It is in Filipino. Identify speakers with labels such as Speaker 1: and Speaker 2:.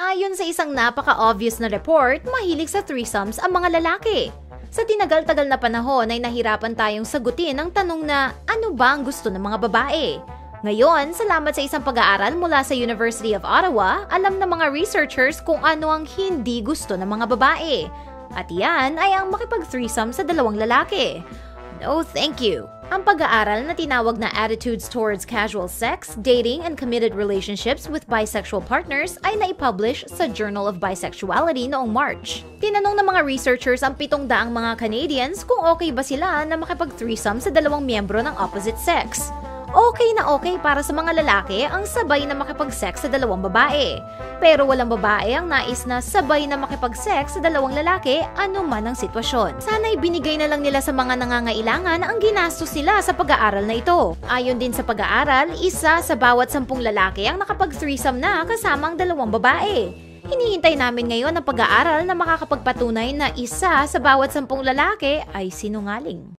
Speaker 1: Ayon sa isang napaka-obvious na report, mahilig sa threesomes ang mga lalaki. Sa tinagal-tagal na panahon ay nahirapan tayong sagutin ang tanong na ano ba ang gusto ng mga babae? Ngayon, salamat sa isang pag-aaral mula sa University of Ottawa, alam ng mga researchers kung ano ang hindi gusto ng mga babae. At yan ay ang makipag-threesome sa dalawang lalaki. No, thank you. Ang pag-aaral na tinawag na Attitudes Towards Casual Sex, Dating, and Committed Relationships with Bisexual Partners ay naipublish sa Journal of Bisexuality noong March. Tinanong ng mga researchers ang pitong daang mga Canadians kung okay ba sila na makipag-threesome sa dalawang miyembro ng opposite sex okay na okay para sa mga lalaki ang sabay na makipag-sex sa dalawang babae. Pero walang babae ang nais na sabay na makipag-sex sa dalawang lalaki anuman ang sitwasyon. Sana'y binigay na lang nila sa mga nangangailangan ang ginastos nila sa pag-aaral na ito. Ayon din sa pag-aaral, isa sa bawat sampung lalaki ang nakapag-threesome na kasama ang dalawang babae. Hinihintay namin ngayon ang pag-aaral na makakapagpatunay na isa sa bawat sampung lalaki ay sinungaling.